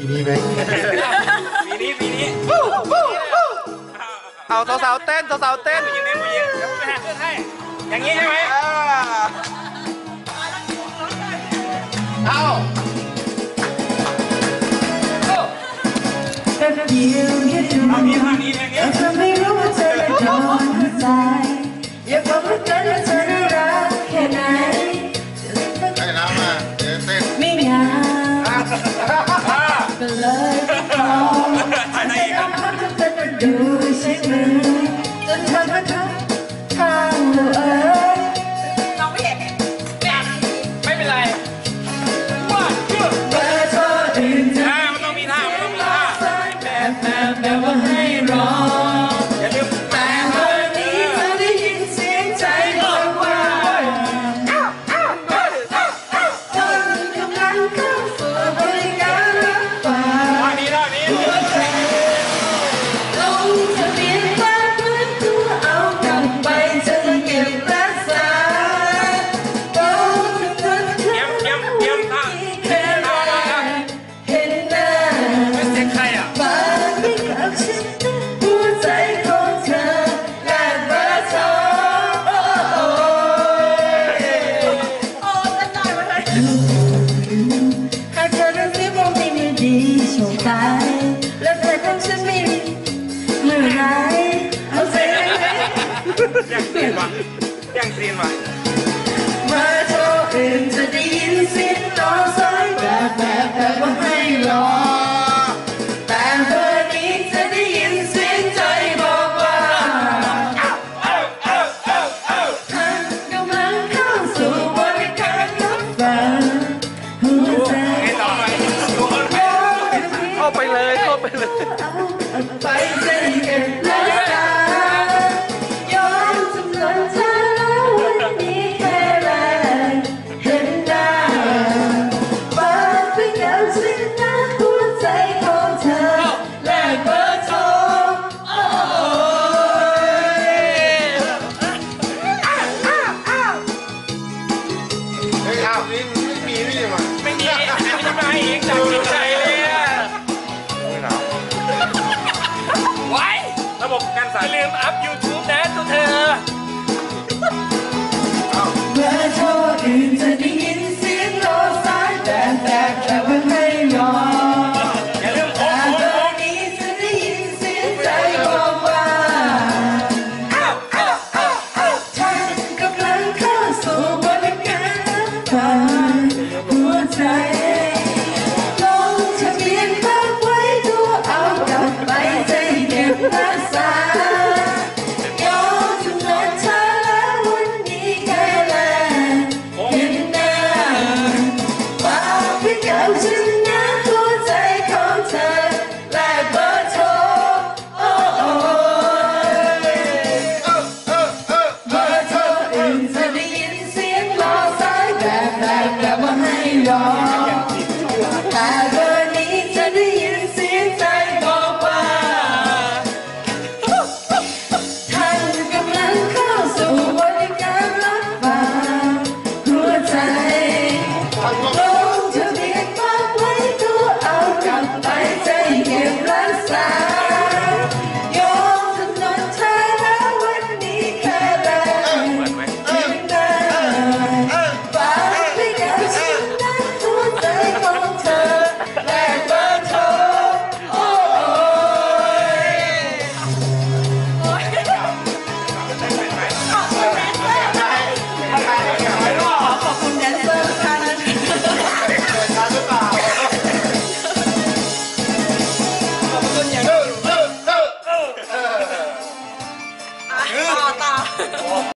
ปีนี้ไหมมีนี้มีนี้เอาสาวๆเต้นสาวๆเต้นยิงไหมยิงเดี๋ยวไปหาเครื่องให้ อย่างนี้ใช่ไหมเอาเต้นเดียวแค่ดู do สงสัยแล้วเธอทำฉันไมีเมื่อไรเอาเสียงไหน แย่งซีนวะแย่งซีนวะ I'm. that, that one rain